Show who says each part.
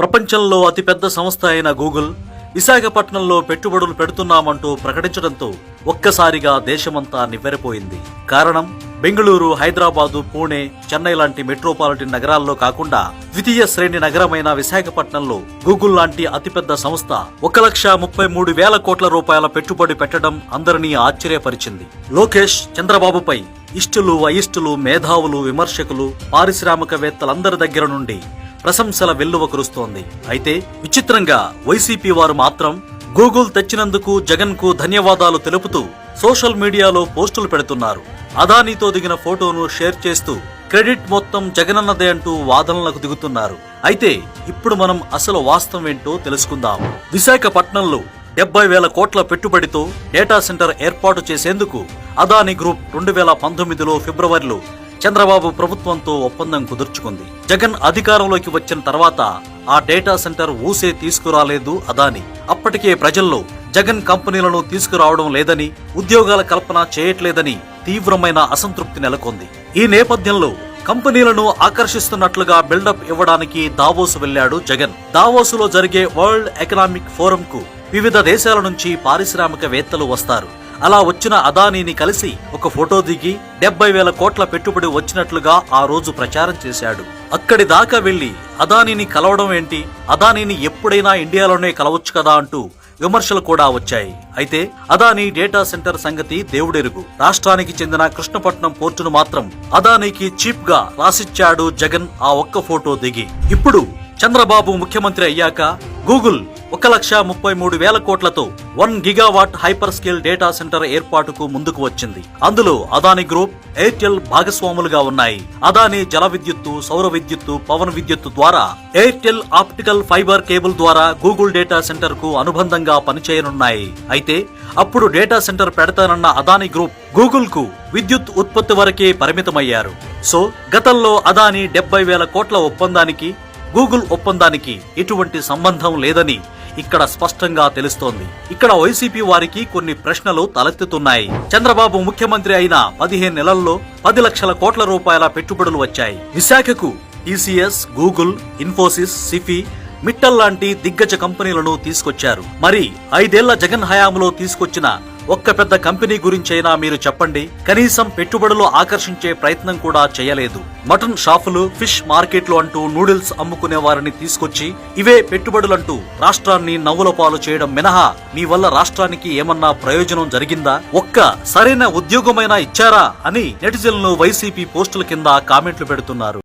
Speaker 1: ప్రపంచంలో అతిపెద్ద సంస్థ అయిన గూగుల్ విశాఖపట్నంలో పెట్టుబడులు పెడుతున్నామంటూ ప్రకటించడంతో ఒక్కసారిగా దేశమంతా నివ్వెరపోయింది. కారణం బెంగళూరు హైదరాబాదు పూణే చెన్నై లాంటి మెట్రోపాలిటన్ నగరాల్లో కాకుండా ద్వితీయ శ్రేణి నగరమైన విశాఖపట్నంలో గూగుల్ లాంటి అతిపెద్ద సంస్థ ఒక లక్ష ముప్పై మూడు వేల కోట్ల రూపాయల పెట్టుబడి పెట్టడం అందరినీ ఆశ్చర్యపరిచింది. లోకేష్ చంద్రబాబుపై ఇష్టులు అయిష్టులు మేధావులు విమర్శకులు పారిశ్రామికవేత్తలందరి దగ్గర నుండి ప్రశంసల వెల్లువ కురుస్తోంది. అయితే విచిత్రంగా వైసీపీ వారు మాత్రం గూగుల్ తెచ్చినందుకు జగన్కు ధన్యవాదాలు తెలుపుతూ సోషల్ మీడియాలో పోస్టులు పెడుతున్నారు. అదానీతో దిగిన ఫోటోను షేర్ చేస్తూ క్రెడిట్ మొత్తం జగనన్నదే అంటూ వాదనలకు దిగుతున్నారు. అయితే ఇప్పుడు మనం అసలు వాస్తవం ఏంటో తెలుసుకుందాం. విశాఖపట్నంలో డెబ్బై వేల కోట్ల పెట్టుబడితో డేటా సెంటర్ ఏర్పాటు చేసేందుకు అదానీ గ్రూప్ రెండు వేల పంతొమ్మిదిలో ఫిబ్రవరిలో చంద్రబాబు ప్రభుత్వంతో ఒప్పందం కుదుర్చుకుంది. జగన్ అధికారంలోకి వచ్చిన తర్వాత ఆ డేటా సెంటర్ ఊసే తీసుకురాలేదు అదాని. అప్పటికే ప్రజల్లో జగన్ కంపెనీలను తీసుకురావడం లేదని ఉద్యోగాల కల్పన చేయట్లేదని తీవ్రమైన అసంతృప్తి నెలకొంది. ఈ నేపథ్యంలో కంపెనీలను ఆకర్షిస్తున్నట్లుగా బిల్డప్ ఇవ్వడానికి దావోసు వెళ్ళాడు జగన్. దావోసులో జరిగే వరల్డ్ ఎకనామిక్ ఫోరం కు వివిధ దేశాల నుంచి పారిశ్రామికవేత్తలు వస్తారు. అలా వచ్చిన అదానీని కలిసి ఒక ఫోటో దిగి డెబ్బై వేల కోట్ల పెట్టుబడి వచ్చినట్లుగా ఆ రోజు ప్రచారం చేశాడు. అక్కడి దాకా వెళ్ళి అదానీని కలవడం ఏంటి? అదానీని ఎప్పుడైనా ఇండియాలోనే కలవచ్చు కదా అంటూ విమర్శలు కూడా వచ్చాయి. అయితే అదానీ డేటా సెంటర్ సంగతి దేవుడెరుగు. రాష్ట్రానికి చెందిన కృష్ణపట్నం పోర్టును మాత్రం అదానీకి చీప్గా రాసిచ్చాడు జగన్ ఆ ఒక్క ఫోటో దిగి. ఇప్పుడు చంద్రబాబు ముఖ్యమంత్రి అయ్యాక గూగుల్ ఒక లక్ష ముప్పై మూడు వేల కోట్లతో one gigawatt hyperscale data centre ఏర్పాటుకు ముందుకు వచ్చింది. అందులో అదాని గ్రూప్ ఎయిర్టెల్ భాగస్వాములుగా ఉన్నాయి. అదాని జల విద్యుత్తు సౌర విద్యుత్తు పవన్ విద్యుత్తు ద్వారా ఎయిర్టెల్ ఆప్టికల్ ఫైబర్ కేబుల్ ద్వారా గూగుల్ డేటా సెంటర్కు అనుబంధంగా పనిచేయనున్నాయి. అయితే అప్పుడు డేటా సెంటర్ పెడతానన్న అదాని గ్రూప్ గూగుల్కు విద్యుత్ ఉత్పత్తి వరకే పరిమితమయ్యారు. సో గతంలో అదాని డెబ్బై వేల కోట్ల ఒప్పందానికి గూగుల్ ఒప్పందానికి ఎటువంటి సంబంధం లేదని ఇక్కడ స్పష్టంగా తెలుస్తోంది. ఇక్కడ వైసీపీ వారికి కొన్ని ప్రశ్నలు తలెత్తుతున్నాయి. చంద్రబాబు ముఖ్యమంత్రి అయిన పదిహేను నెలల్లో పది లక్షల కోట్ల రూపాయల పెట్టుబడులు వచ్చాయి. విశాఖకు టీసీఎస్ గూగుల్ ఇన్ఫోసిస్ సిఫీ మిట్టల్ లాంటి దిగ్గజ కంపెనీలను తీసుకొచ్చారు. మరి ఐదేళ్ళ జగన్ హయాంలో తీసుకొచ్చిన ఒక్క పెద్ద కంపెనీ గురించైనా మీరు చెప్పండి. కనీసం పెట్టుబడులు ఆకర్షించే ప్రయత్నం కూడా చేయలేదు. మటన్ షాపులు ఫిష్ మార్కెట్లు అంటూ నూడిల్స్ అమ్ముకునే వారిని తీసుకొచ్చి ఇవే పెట్టుబడులంటూ రాష్ట్రాన్ని నవ్వుల పాలు చేయడం మినహా. మీ వల్ల రాష్ట్రానికి ఏమన్నా ప్రయోజనం జరిగిందా? ఒక్క సరైన ఉద్యోగమైనా ఇచ్చారా? అని నెటిజన్లు వైసీపీ పోస్టుల కింద కామెంట్లు పెడుతున్నారు.